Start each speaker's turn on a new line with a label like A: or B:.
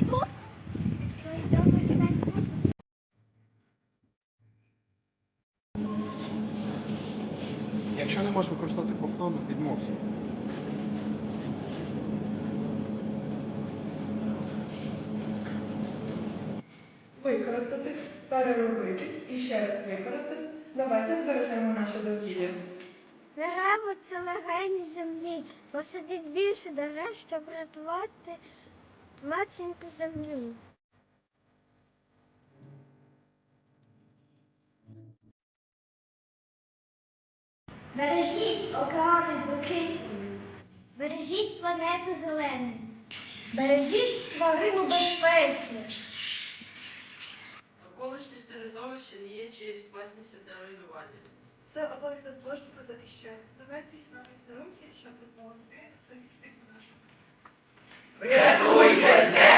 A: близько. Якщо не можеш використати попном, відмовся.
B: Використати, переробити і ще раз використати. Давайте збережемо наше довкілля.
C: Дерево це легені землі. Посадіть більше дерев, щоб рятувати матінку землю. Бережіть океани блакитними, бережіть планету зелену, бережіть тварин у безпеці.
D: Навколишнє середовище не є чиєюсь власністю для руйнування.
E: Це обов'язок кожного захищає. Давайте візьмемо за руки, щоб допомогти захистити нашу.
D: Yes.